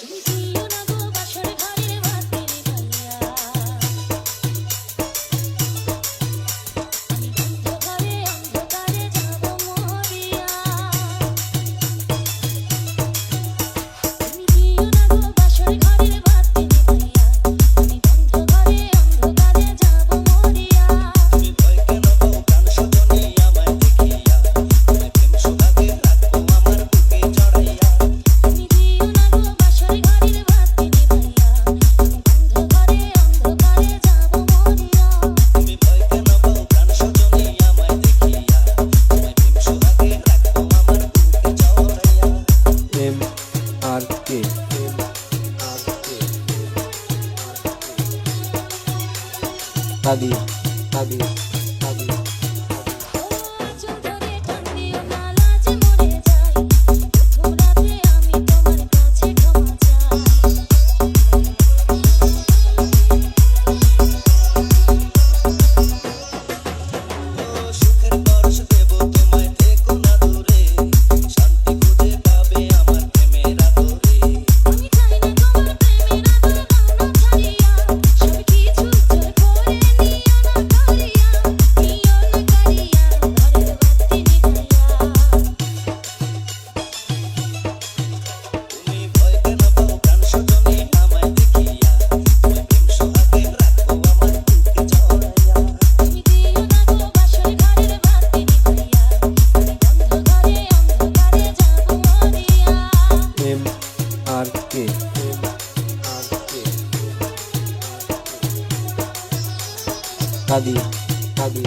Thank you. Kadir Kadir কাঁদি কাঁদি